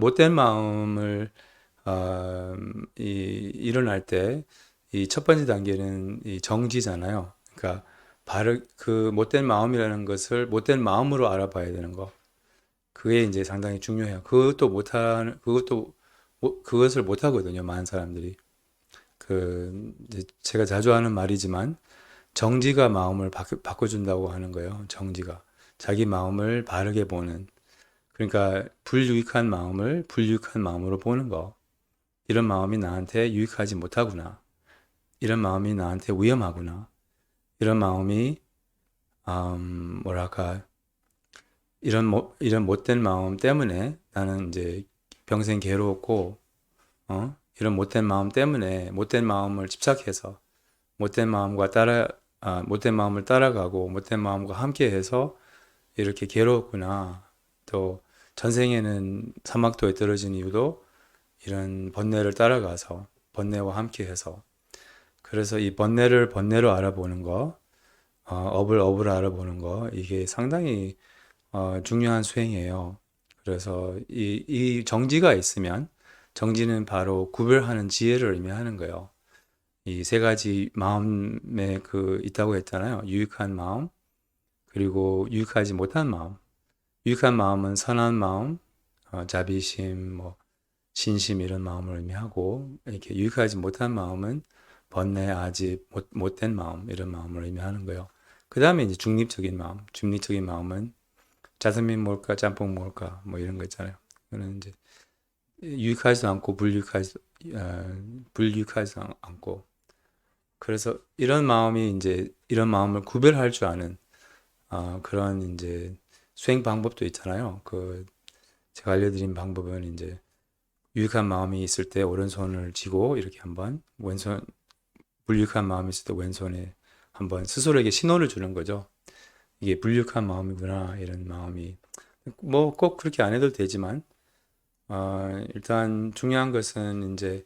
못된 마음을 어, 이, 일어날 때 이 첫 번째 단계는 이 정지잖아요. 그러니까 바르 그 못된 마음이라는 것을 못된 마음으로 알아봐야 되는 거. 그게 이제 상당히 중요해요. 그것도 못하는 그것도 못- 그것을 못 하거든요. 많은 사람들이. 그 제가 자주 하는 말이지만 정지가 마음을 바꿔, 바꿔준다고 하는 거예요. 정지가 자기 마음을 바르게 보는. 그러니까 불유익한 마음을 불유익한 마음으로 보는 거. 이런 마음이 나한테 유익하지 못하구나. 이런 마음이 나한테 위험하구나. 이런 마음이 음, 뭐랄까 이런 못, 이런 못된 마음 때문에 나는 이제 평생 괴로웠고 어? 이런 못된 마음 때문에 못된 마음을 집착해서 못된 마음과 따라 아, 못된 마음을 따라가고 못된 마음과 함께해서 이렇게 괴로웠구나. 또 전생에는 사막도에 떨어진 이유도 이런 번뇌를 따라가서 번뇌와 함께 해서 그래서 이 번뇌를 번뇌로 알아보는 거, 어, 업을 업을 알아보는 거 이게 상당히 어, 중요한 수행이에요. 그래서 이, 이 정지가 있으면 정지는 바로 구별하는 지혜를 의미하는 거예요. 이 세 가지 마음에 그 있다고 했잖아요. 유익한 마음, 그리고 유익하지 못한 마음. 유익한 마음은 선한 마음, 어, 자비심, 뭐 신심 이런 마음을 의미하고 이렇게 유익하지 못한 마음은 번뇌, 아집, 못, 못된 마음 이런 마음을 의미하는 거예요. 그 다음에 이제 중립적인 마음, 중립적인 마음은 짜장면 먹을까, 짬뽕 먹을까 뭐 이런 거 있잖아요. 그는 이제 유익하지도 않고 불유익하지 어, 불유익하지 않- 않고 그래서 이런 마음이 이제 이런 마음을 구별할 줄 아는 어, 그런 이제 수행 방법도 있잖아요. 그 제가 알려드린 방법은 이제 유익한 마음이 있을 때 오른손을 쥐고 이렇게 한번 왼손 불유익한 마음이 있을 때 왼손에 한번 스스로에게 신호를 주는 거죠. 이게 불유익한 마음이구나 이런 마음이 뭐 꼭 그렇게 안 해도 되지만 어, 일단 중요한 것은 이제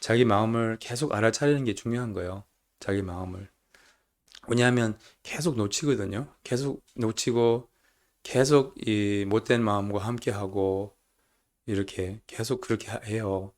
자기 마음을 계속 알아차리는 게 중요한 거예요. 자기 마음을. 왜냐하면 계속 놓치거든요. 계속 놓치고 계속 이 못된 마음과 함께 하고 이렇게 계속 그렇게 하- 해요.